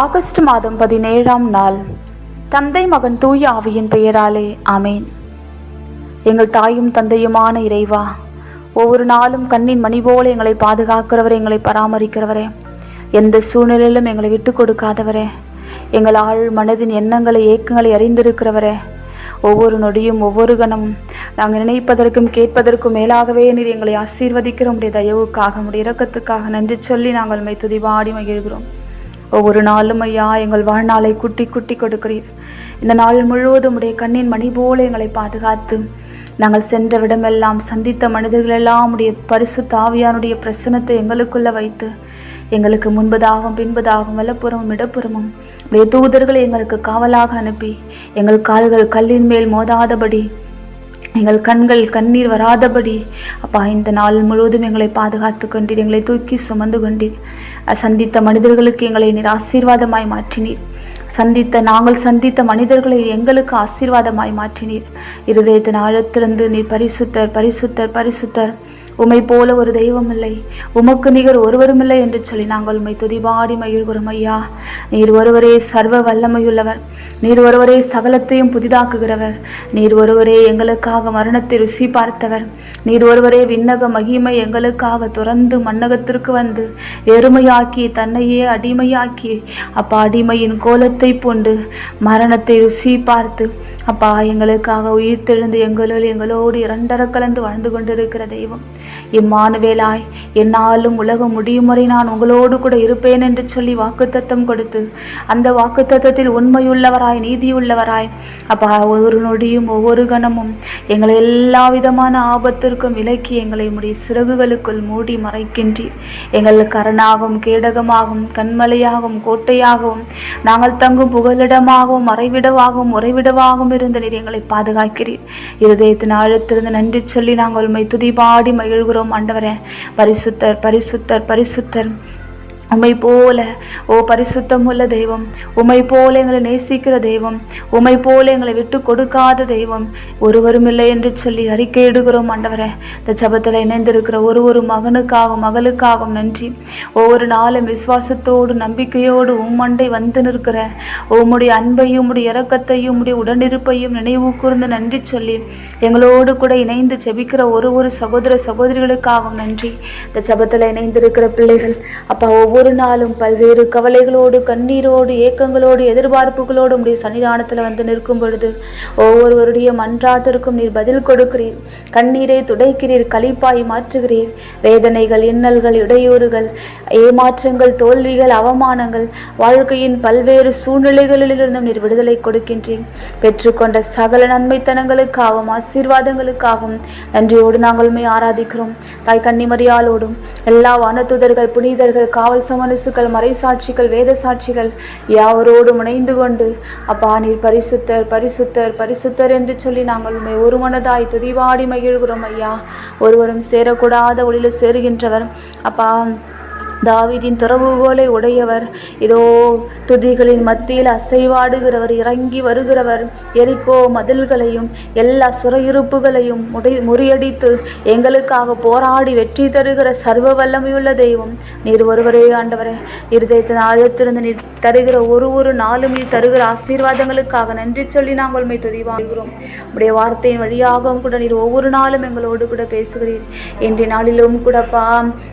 August மாதம் பதினேழாம் நாள். தந்தை மகன் தூய ஆவியின் பெயராலே ஆமேன். எங்கள் தாயும் தந்தையுமான இறைவா ஒவ்வொரு நாளும் கண்ணின் மணி போல எங்களை பாதுகாக்கிறவரே எங்களை பராமரிக்கிறவரே. எந்த சூழ்நிலையிலும் எங்களை விட்டு கொடுக்காதவரே. எங்கள் ஆள் மனதின் எண்ணங்களை ஏக்கங்களை அறிந்திருக்கிறவரே. ஒவ்வொரு நொடியும் ஒவ்வொரு கணமும் நாங்கள் நினைப்பதற்கும் கேட்பதற்கும் மேலாகவே நீர் எங்களை ஆசீர்வதிக்கிற உடைய தயவுக்காக உடைய இரக்கத்துக்காக நன்றி சொல்லி நாங்கள் உம்மை துதிபாடி மகிழ்கிறோம். ஒவ்வொரு நாளும் ஐயா எங்கள் வாழ்நாளை குட்டி குட்டி கொடுக்கிறீர். இந்த நாள் முழுவதும் உடைய கண்ணின் மணி போல எங்களை பாதுகாத்து நாங்கள் சென்ற விடமெல்லாம் சந்தித்த மனிதர்களெல்லாம் உடைய பரிசு தாவியானுடைய பிரசனத்தை எங்களுக்குள்ள வைத்து எங்களுக்கு முன்பதாகவும் பின்பதாகவும் வலப்புறமும் இடப்புறமும் வேதூதர்களை தூதர்களை எங்களுக்கு காவலாக அனுப்பி எங்கள் கால்கள் கல்லின் மேல் மோதாதபடி எங்கள் கண்கள் கண்ணீர் வராதபடி. அப்பா இந்த நாள் முழுவதும் எங்களை பாதுகாத்து கொண்டீர் எங்களை தூக்கி சுமந்து கொண்டீர். சந்தித்த மனிதர்களுக்கு எங்களை நீர் ஆசீர்வாதமாய் மாற்றினீர். சந்தித்த நாங்கள் சந்தித்த மனிதர்களை எங்களுக்கு ஆசீர்வாதமாய் மாற்றினீர். இருதயத்தின் ஆழத்திலிருந்து நீர் பரிசுத்தர் பரிசுத்தர் பரிசுத்தர். உம்மை போல ஒரு தெய்வம் இல்லை உமக்கு நிகர் ஒருவருமில்லை என்று சொல்லி நாங்கள் உண்மை துதிபாடி மகிழ்கிறோம் ஐயா. நீர் ஒருவரே சர்வ வல்லமையுள்ளவர். நீர் ஒருவரே சகலத்தையும் புதிதாக்குகிறவர். நீர் ஒருவரே எங்களுக்காக மரணத்தை ருசி பார்த்தவர். நீர் ஒருவரே விண்ணக மகிமை எங்களுக்காக துறந்து மன்னகத்திற்கு வந்து எருமையாக்கி தன்னையே அடிமையாக்கி அப்பா அடிமையின் கோலத்தை பூண்டு மரணத்தை ருசி பார்த்து அப்பா எங்களுக்காக உயிர் தெழுந்து எங்களோடு எங்களோடு இரண்டர கலந்து வாழ்ந்து கொண்டிருக்கிற தெய்வம். இம்மானுவேலாய் என்னாலும் உலகம் முடியும் வரை நான் உங்களோடு கூட இருப்பேன் என்று சொல்லி வாக்குத்தத்தம் கொடுத்து அந்த வாக்குத்தத்தத்தில் உண்மையுள்ளவராய் நீதியுள்ளவராய் அப்பா ஒவ்வொரு நொடியும் ஒவ்வொரு கணமும் எங்களை எல்லா விதமான ஆபத்திற்கும் விலக்கி எங்களை உடைய சிறகுகளுக்குள் மூடி மறைக்கின்றீர். எங்கள் கரணாகவும் கேடகமாகவும் கண்மலையாகவும் கோட்டையாகவும் நாங்கள் தங்கும் புகலிடமாகவும் மறைவிடவாகவும் உறைவிடவாகவும் இருந்த நீர் எங்களை பாதுகாக்கிறீர். இருதயத்தின் ஆழத்திலிருந்து நன்றி சொல்லி நாங்கள் உண்மை துதிபாடி எழுகிறோம் ஆண்டவரே. பரிசுத்தர் பரிசுத்தர் பரிசுத்தர். உம்மை போல ஓ பரிசுத்தம் உள்ள தெய்வம் உமை போல எங்களை நேசிக்கிற தெய்வம் உமை போல எங்களை விட்டு கொடுக்காத தெய்வம். ஒருவரும் இல்லை என்று சொல்லி அறிக்கையிடுகிறோம் ஆண்டவரே. இந்த ஜபத்தில் இணைந்திருக்கிற ஒரு ஒரு மகனுக்காகவும் மகளுக்காகவும் நன்றி. ஒவ்வொரு நாளும் விசுவாசத்தோடு நம்பிக்கையோடு உம்மண்டை வந்து நிற்கிற உம்முடைய அன்பையும் உம்முடைய இறக்கத்தையும் உம்முடைய உடனிருப்பையும் நினைவு கூர்ந்து நன்றி சொல்லி எங்களோடு கூட இணைந்து ஜெபிக்கிற ஒரு ஒரு சகோதர சகோதரிகளுக்காகவும் நன்றி. இந்த ஜபத்தில் இணைந்திருக்கிற பிள்ளைகள் அப்பா ஒவ்வொரு நாளும் பல்வேறு கவலைகளோடு கண்ணீரோடு ஏக்கங்களோடு எதிர்பார்ப்புகளோடு உடைய சன்னிதானத்தில் வந்து நிற்கும் பொழுது ஒவ்வொருவருடைய மன்றாட்டிற்கும் நீர் பதில் கொடுக்கிறீர். கண்ணீரை துடைக்கிறீர் கழிப்பாய் மாற்றுகிறீர். வேதனைகள் இன்னல்கள் இடையூறுகள் ஏமாற்றங்கள் தோல்விகள் அவமானங்கள் வாழ்க்கையின் பல்வேறு சூழ்நிலைகளிலிருந்தும் நீர் விடுதலை கொடுக்கின்றீர். பெற்றுக்கொண்ட சகல நன்மைத்தனங்களுக்காகவும் ஆசீர்வாதங்களுக்காகவும் நன்றியோடு நாங்கள் ஆராதிக்கிறோம். தாய் கன்னிமரியாலோடும் எல்லா வனத்துதர்கள் புனிதர்கள் காவல் சமரசுகள் மறைசாட்சிகள் வேத சாட்சிகள் யாவரோடும் இணைந்து கொண்டு அப்பா நீர் பரிசுத்தர் பரிசுத்தர் பரிசுத்தர் என்று சொல்லி நாங்கள் உண்மை ஒரு மனதாய் துதிவாடி மகிழ்கிறோம் ஐயா. ஒருவரும் சேரக்கூடாத ஒளியில் சேருகின்றவர். அப்பா தாவிதின் துறவுகோலை உடையவர். இதோ துதிகளின் மத்தியில் அசைவாடுகிறவர் இறங்கி வருகிறவர். எரிக்கோ மதில்களையும் எல்லா சிறையிருப்புகளையும் முடி முறியடித்து எங்களுக்காக போராடி வெற்றி தருகிற சர்வ வல்லமையுள்ள தெய்வம். நீர் ஒருவரே ஆண்டவரே இருதயத்தின் ஆழத்திலிருந்து நீர் தருகிற ஒரு ஒரு நாளும் நீர் தருகிற ஆசீர்வாதங்களுக்காக நன்றி சொல்லி நாங்கள் உண்மை துதிவாங்குகிறோம். உடைய வார்த்தையின் வழியாகவும் கூட நீர் ஒவ்வொரு நாளும் எங்களோடு கூட பேசுகிறீர். இன்றைய நாளிலும் கூடப்பா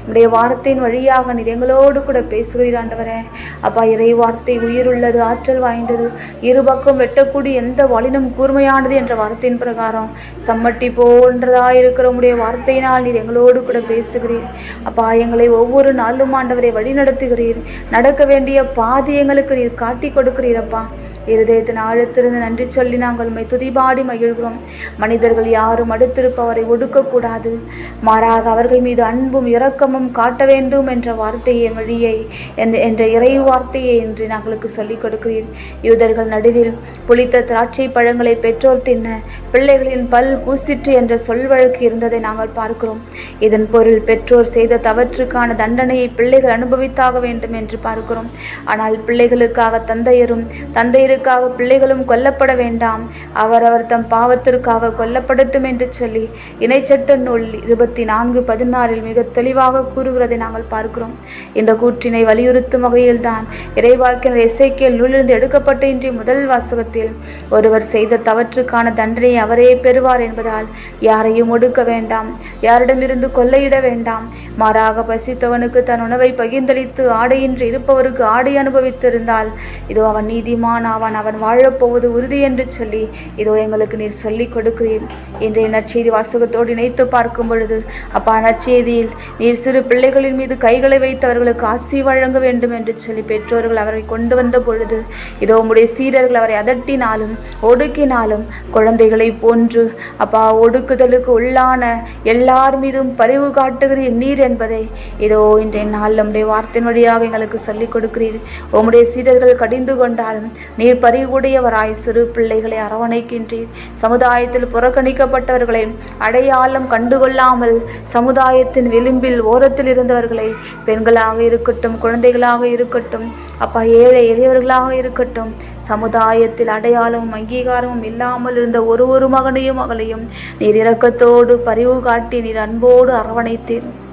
உடைய வார்த்தையின் வழியாக நீர் எங்களோடு கூட பேசுகிறீர் ஆண்டவரே. அப்பா இறை வார்த்தை உயிருள்ளது ஆற்றல் வாய்ந்தது. இருபக்கம் வெட்டக்கூடிய எந்த வலினும் கூர்மையானது என்ற வார்த்தையின் பிரகாரம். சம்மட்டி போன்றதாக இருக்கிற உடைய வார்த்தையினால் நீர் எங்களோடு கூட பேசுகிறீர். அப்பா எங்களை ஒவ்வொரு நாளும் ஆண்டவரை வழி நடத்துகிறீர் நடக்க வேண்டிய பாதி எங்களுக்கு நீர் காட்டி கொடுக்கிறீரப்பா இருதயத்தின் ஆழத்திலிருந்து நன்றி சொல்லி நாங்கள் உண்மை துதிபாடி மகிழ்கிறோம். மனிதர்கள் யாரும் அடுத்திருப்பவரை ஒடுக்கக்கூடாது. மாறாக அவர்கள் மீது அன்பும் இரக்கமும் காட்ட வேண்டும் என்ற வார்த்தையை வழியை என்ற- என்ற இறை வார்த்தையை என்று நாங்களுக்கு சொல்லிக் கொடுக்கிறீர். யூதர்கள் நடுவில் புளித்த திராட்சை பழங்களை பெற்றோர் தின்ன பிள்ளைகளின் பல் கூசிற்று என்ற சொல் வழக்கு இருந்ததை நாங்கள் பார்க்கிறோம். இதன் பொருள் பெற்றோர் செய்த தவற்றுக்கான தண்டனையை பிள்ளைகள் அனுபவித்தாக வேண்டும் என்று பார்க்கிறோம். ஆனால் பிள்ளைகளுக்காக தந்தையரும் தந்தையருக்கு பாவத்திற்காக பிள்ளைகளும் கொல்லப்பட வேண்டாம். அவரவர் தம் பாவத்திற்காக கொல்லப்படட்டும் என்று சொல்லி இணைச்சட்ட நூல் இருபத்தி நான்கு பதினாறில் மிக தெளிவாக கூறுகிறதை நாங்கள் பார்க்கிறோம். இந்த கூற்றினை வலியுறுத்தும் வகையில்தான் இறைவாக்கினர் இசைக்கியல் நூலிலிருந்து எடுக்கப்பட்ட இன்றைய முதல் வாசகத்தில் ஒருவர் செய்த தவற்றுக்கான தண்டனை அவரே பெறுவார் என்பதால் யாரையும் ஒடுக்க வேண்டாம். யாரிடமிருந்து கொள்ளையிட வேண்டாம். மாறாக பசித்தவனுக்கு தன் உணவை பகிர்ந்தளித்து ஆடையின்றி இருப்பவருக்கு ஆடை அனுபவித்திருந்தால் இதோ அவன் நீதிமான் அவன் அவன் வாழப்போவது உறுதி என்று சொல்லி இதோ எங்களுக்கு நீர் சொல்லிக் கொடுக்கிறீர். இன்றைய நற்செய்தி வாசகத்தோடு இணைத்து பார்க்கும் பொழுது அப்பா நற்செய்தியில் நீர் சிறு பிள்ளைகளின் மீது கைகளை வைத்து அவர்களுக்கு ஆசி வழங்க வேண்டும் என்று சொல்லி பெற்றோர்கள் அவரை கொண்டு வந்த பொழுது இதோ உம்முடைய சீடர்கள் அவரை அதட்டினாலும் ஒடுக்கினாலும் குழந்தைகளை போன்று அப்பா ஒடுக்குதலுக்கு உள்ளான எல்லார் மீதும் பரிவு காட்டுகிறீர் நீர் என்பதை இதோ இன்றைய நாள் நம்முடைய வார்த்தையின் வழியாக எங்களுக்கு சொல்லிக் கொடுக்கிறீர். உம்முடைய சீடர்கள் கடிந்து கொண்டாலும் நீர் பரிவுடையவராய் சிறு பிள்ளைகளை அரவணைக்கின்றீர். சமுதாயத்தில் புறக்கணிக்கப்பட்டவர்களை அடையாளம் கண்டுகொள்ளாமல் சமுதாயத்தின் விளிம்பில் ஓரத்தில் இருந்தவர்களை பெண்களாக இருக்கட்டும் குழந்தைகளாக இருக்கட்டும் அப்பா ஏழை எளியவர்களாக இருக்கட்டும் சமுதாயத்தில் அடையாளமும் அங்கீகாரமும் இல்லாமல் இருந்த ஒரு ஒரு மகனையும் மகளையும் நீர் இரக்கத்தோடு பரிவு காட்டி நீர் அன்போடு அரவணைத்தீர்.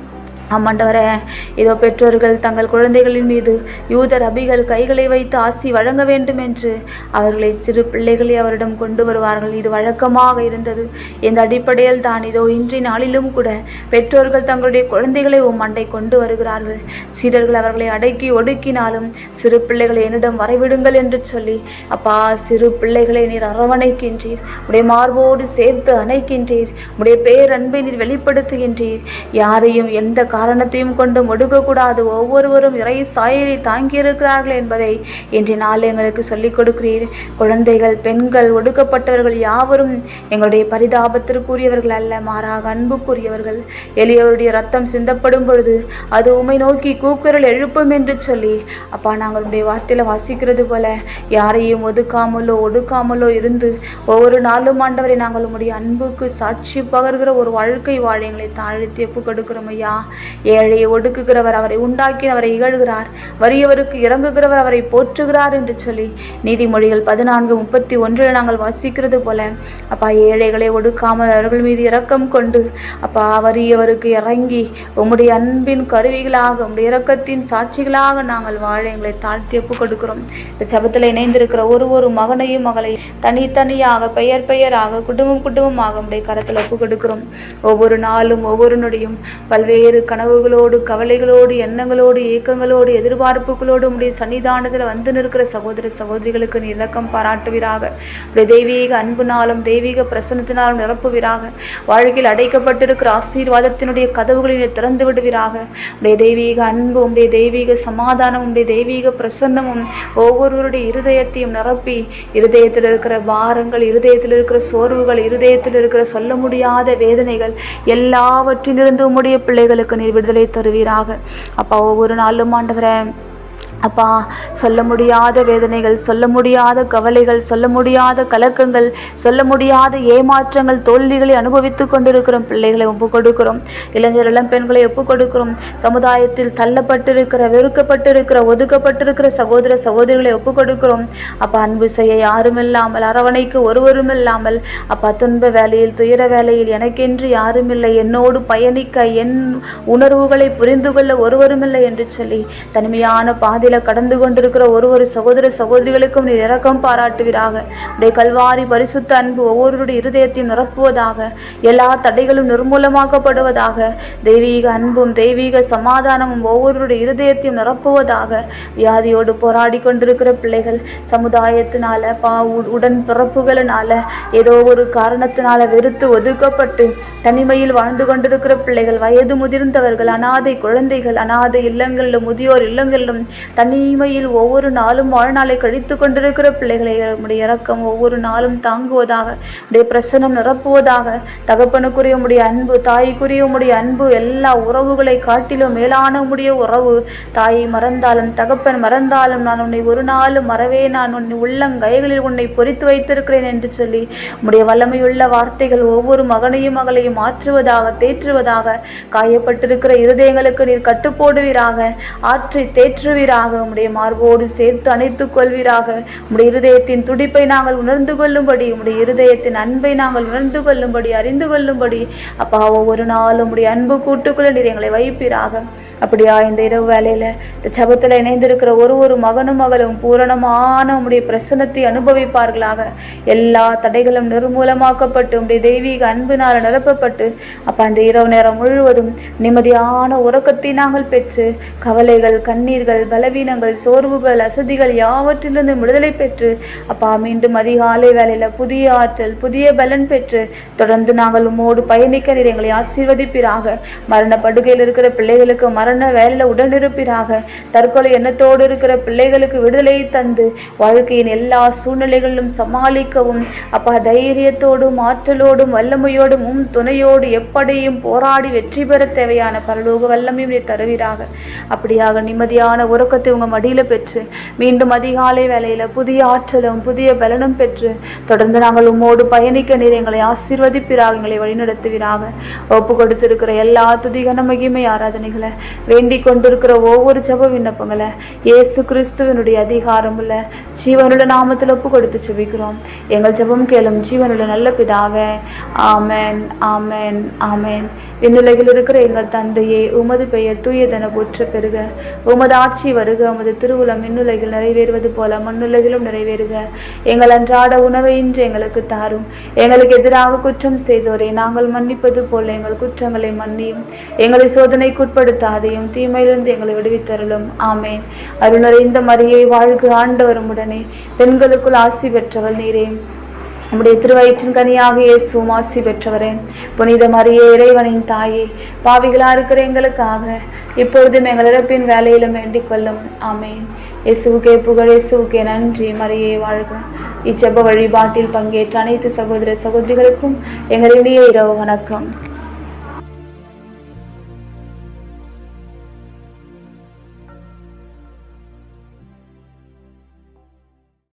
ஆமாண்டவரே இதோ பெற்றோர்கள் தங்கள் குழந்தைகளின் மீது யூத ரபிகள் கைகளை வைத்து ஆசி வழங்க வேண்டும் என்று அவர்களை சிறு பிள்ளைகளை அவரிடம் கொண்டு வருவார்கள். இது வழக்கமாக இருந்தது. இந்த அடிப்படையில் தான் இதோ இன்றைய நாளிலும் கூட பெற்றோர்கள் தங்களுடைய குழந்தைகளை உம் மண்டை கொண்டு வருகிறார்கள். சீடர்கள் அவர்களை அடக்கி ஒடுக்கினாலும் சிறு பிள்ளைகளை என்னிடம் வரவிடுங்கள் என்று சொல்லி அப்பா சிறு பிள்ளைகளை நீர் அரவணைக்கின்றீர். உடைய மார்போடு சேர்த்து அணைக்கின்றீர். உடைய பேரன்பை நீர் வெளிப்படுத்துகின்றீர். யாரையும் எந்த காரணத்தையும் கொண்டு ஒடுக்கக்கூடாது ஒவ்வொருவரும் இறை சாயலை தாங்கியிருக்கிறார்கள் என்பதை இன்றைய நாள் எங்களுக்கு சொல்லிக் கொடுக்கிறீர். குழந்தைகள் பெண்கள் ஒடுக்கப்பட்டவர்கள் யாவரும் எங்களுடைய பரிதாபத்திற்குரியவர்கள் அல்ல. மாறாக அன்புக்குரியவர்கள். எளியவருடைய ரத்தம் சிந்தப்படும் பொழுது அது உமை நோக்கி கூக்குரல் எழுப்பும் என்று சொல்லி அப்பா நாங்கள் உடைய வார்த்தையில் வாசிக்கிறது போல யாரையும் ஒதுக்காமலோ ஒடுக்காமலோ இருந்து ஒவ்வொரு நாளும் ஆண்டவரை நாங்கள் உம்முடைய அன்புக்கு சாட்சி பகர்கிற ஒரு வாழ்க்கை வாழ எங்களை தாழ்த்தி ஒப்பு கொடுக்கிறோம் ஐயா. ஏழையை ஒடுக்குகிறவர் அவரை உண்டாக்கி அவரை இகழ்கிறார் வறியவருக்கு இறங்குகிறவர் அவரை போற்றுகிறார் என்று சொல்லி நீதிமொழிகள் பதினான்கு முப்பத்தி ஒன்றில் நாங்கள் வாசிக்கிறது போல அப்பா ஏழைகளை ஒடுக்காமல் அவர்கள் மீது இரக்கம் கொண்டு அப்பா வறியவருக்கு இறங்கி உம்முடைய அன்பின் கருவிகளாக உம்முடைய இரக்கத்தின் சாட்சிகளாக நாங்கள் வாழ எங்களை தாழ்த்தி ஒப்பு கொடுக்கிறோம். இந்த சபத்தில் இணைந்திருக்கிற ஒரு ஒரு மகனையும் மகளை தனித்தனியாக பெயர் பெயராக குடும்பம் குடும்பமாக உடைய கரத்தில் ஒப்பு கொடுக்கிறோம். ஒவ்வொரு நாளும் ஒவ்வொரு நொடியும் பல்வேறு கனவுகளோடு கவலைகளோடு எண்ணங்களோடு ஏக்கங்களோடு எதிர்பார்ப்புகளோடு உடைய சன்னிதானத்தில் வந்து நிற்கிற சகோதர சகோதரிகளுக்கு நீ இலக்கம் பாராட்டுவீராக. உடைய தெய்வீக அன்புனாலும் தெய்வீக பிரசன்னத்தினாலும் நிரப்புவீராக. வாழ்க்கையில் அடைக்கப்பட்டிருக்கிற ஆசீர்வாதத்தினுடைய கதவுகளை திறந்து விடுவீராக. உடைய தெய்வீக அன்பு உடைய தெய்வீக சமாதானம் உடைய தெய்வீக பிரசன்னமும் ஒவ்வொருவருடைய இருதயத்தையும் நிரப்பி இருதயத்தில் இருக்கிற பாரங்கள் இருதயத்தில் இருக்கிற சோர்வுகள் இருதயத்தில் இருக்கிற சொல்ல முடியாத வேதனைகள் எல்லாவற்றிலிருந்து உம்முடைய பிள்ளைகளுக்கு நீர் விடுதலை தருவீராக. அப்பா ஒவ்வொரு நாளும் ஆண்டவரே அப்பா சொல்ல முடியாத வேதனைகள் சொல்ல முடியாத கவலைகள் சொல்ல முடியாத கலக்கங்கள் சொல்ல முடியாத ஏமாற்றங்கள் தோல்விகளை அனுபவித்து கொண்டிருக்கிறோம். பிள்ளைகளை ஒப்பு கொடுக்கிறோம். இளைஞர் இளம் பெண்களை ஒப்பு கொடுக்கிறோம். சமுதாயத்தில் தள்ளப்பட்டிருக்கிற வெறுக்கப்பட்டிருக்கிற ஒதுக்கப்பட்டிருக்கிற சகோதர சகோதரிகளை ஒப்பு கொடுக்கிறோம். அப்பா அன்பு செய்ய யாரும் இல்லாமல் அரவணைக்கு ஒருவரும் இல்லாமல் அப்பா துன்ப வேலையில் துயர வேலையில் எனக்கென்று யாரும் இல்லை என்னோடு பயணிக்க என் உணர்வுகளை புரிந்து கொள்ள ஒருவரும் இல்லை என்று சொல்லி தனிமையான பாதையில் கடந்து கொண்டிருக்கிற ஒரு ஒரு சகோதர சகோதரிகளுக்கும் நீர் இரக்கம் பாராட்டுவீராக. உடைய கல்வாரி பரிசுத்த அன்பு ஒவ்வொருடைய இருதயத்தையும் நிரப்புவதாக எல்லா தடைகளும் நிர்மூலமாக்கப்படுவதாக தெய்வீக அன்பும் தெய்வீக சமாதானமும் ஒவ்வொருவருடைய இருதயத்தையும் நிரப்புவதாக வியாதியோடு போராடி கொண்டிருக்கிற பிள்ளைகள் சமுதாயத்தினால பா உ- உடன் பிறப்புகளினால ஏதோ ஒரு காரணத்தினால வெறுத்து ஒதுக்கப்பட்டு தனிமையில் வாழ்ந்து கொண்டிருக்கிற பிள்ளைகள் வயது முதிர்ந்தவர்கள் அனாதை குழந்தைகள் அனாதை இல்லங்களிலும் முதியோர் இல்லங்களிலும் தனிமையில் ஒவ்வொரு நாளும் வாழ்நாளை கழித்து கொண்டிருக்கிற பிள்ளைகளை உடைய இறக்கம் ஒவ்வொரு நாளும் தாங்குவதாக உடைய பிரசனம் நிரப்புவதாக தகப்பனுக்குரிய உடைய அன்பு தாய்க்குரிய உடைய அன்பு எல்லா உறவுகளை காட்டிலும் மேலான உடைய உறவு. தாயை மறந்தாலும் தகப்பன் மறந்தாலும் நான் உன்னை ஒரு நாளும் மறவே நான் உன்னை உள்ளங்கைகளில் உன்னை பொறித்து வைத்திருக்கிறேன் என்று சொல்லி உடைய வல்லமையுள்ள வார்த்தைகள் ஒவ்வொரு மகனையும் மகளையும் மாற்றுவதாக தேற்றுவதாக காயப்பட்டிருக்கிற இருதயங்களுக்கு நீர் கட்டுப்போடுவீராக ஆற்றி தேற்றுவீராக. நீராக உம்முடைய மார்போடு சேர்த்து அணைத்துக் கொள்வீராக. உம்முடைய இருதயத்தின் துடிப்பை நாங்கள் உணர்ந்து கொள்ளும்படி உம்முடைய இருதயத்தின் அன்பை நாங்கள் உணர்ந்து கொள்ளும்படி அறிந்து கொள்ளும்படி. அப்பா ஒவ்வொரு நாளும் உம்முடைய அன்பு கூட்டுக்குள்ள நீர் எங்களை வைப்பீராக. அப்படியா இந்த இரவு வேலையில இந்த ஜபத்தில் இணைந்திருக்கிற ஒரு ஒரு மகனும் மகளும் பூரணமான உடைய பிரசன்னத்தை அனுபவிப்பார்களாக. எல்லா தடைகளும் நிர்மூலமாக்கப்பட்டு உடைய தெய்வீக அன்பினால் நிரப்பப்பட்டு அப்பா அந்த இரவு நேரம் முழுவதும் நிம்மதியான உறக்கத்தை நாங்கள் பெற்று கவலைகள் கண்ணீர்கள் பலவீனங்கள் சோர்வுகள் அசதிகள் யாவற்றிலிருந்து விடுதலை பெற்று அப்பா மீண்டும் அதிகாலை வேலையில புதிய ஆற்றல் புதிய பலன் பெற்று தொடர்ந்து நாங்கள் உம்மோடு பயணிக்க நீர் எங்களை ஆசீர்வதிப்பீராக. மரண படுகையில் இருக்கிற பிள்ளைகளுக்கு மரண வேலையில் உடனிருப்பீராக. தற்கொலை எண்ணத்தோடு இருக்கிற பிள்ளைகளுக்கு விடுதலை தந்து வாழ்க்கையின் எல்லா சூழ்நிலைகளிலும் சமாளிக்கவும் அப்பா தைரியத்தோடும் ஆற்றலோடும் வல்லமையோடும் உம் துணையோடு எப்படியும் போராடி வெற்றி பெற தேவையான பரலோக வல்லமையும் நீர் தருவீராக. அப்படியாக நிம்மதியான உறக்கத்தை உங்க மடியில பெற்று மீண்டும் அதிகாலை வேலையில புதிய ஆற்றலும் புதிய பலனும் பெற்று தொடர்ந்து நாங்கள் உம்மோடு பயணிக்க நீர் எங்களை ஆசீர்வதிப்பிறாக எங்களை வழிநடத்துவீராக. ஒப்பு கொடுத்திருக்கிற எல்லா துதிகன மகிமை ஆராதனைகளை வேண்டிக் கொண்டிருக்கிற ஒவ்வொரு ஜப விண்ணப்பங்களை இயேசு கிறிஸ்துவனுடைய அதிகாரம் உள்ள ஜீவனுள்ள நாமத்தில் ஒப்பு கொடுத்து செபிக்கிறோம் எங்கள் ஜெபம் கேளும் ஜீவனுள்ள நல்ல பிதாவே ஆமேன் ஆமேன் ஆமேன். விண்ணுலகில் இருக்கிற எங்கள் தந்தையே உமது பெயர் தூயதென போற்ற பெறுக உமது ஆட்சி வருக. உமது திருவுளம் மின்னுலகில் நிறைவேறுவது போல மண்ணுலகிலும் நிறைவேறுக. எங்கள் அன்றாட உணவை இன்று எங்களுக்கு தாரும். எங்களுக்கு எதிராக குற்றம் செய்தோரை நாங்கள் மன்னிப்பது போல எங்கள் குற்றங்களை மன்னியும். எங்களை சோதனைக்குட்படுத்தாதையும் தீமையிலிருந்து எங்களை விடுவித்தருளும். ஆமேன். இந்த மரியை வாழ்க ஆண்டவரும் உடனே பெண்களுக்குள் ஆசி பெற்றவள் நீரே. நம்முடைய திருவயிற்றின் கனியாக இயேசுவும் ஆசி பெற்றவரே புனித மரிய இறைவனின் தாயே பாவிகளா இருக்கிற எங்களுக்காக இப்பொழுதும் எங்கள் இறப்பின் வேலையிலும் வேண்டிக் கொள்ளும். ஆமேன். இயேசுவுக்கே புகழ் இயேசுவுக்கே நன்றி. மரியே வாழ்க. இச்செப வழிபாட்டில் பங்கேற்ற அனைத்து சகோதர சகோதரிகளுக்கும் எங்கள் இனிய இரவு வணக்கம்.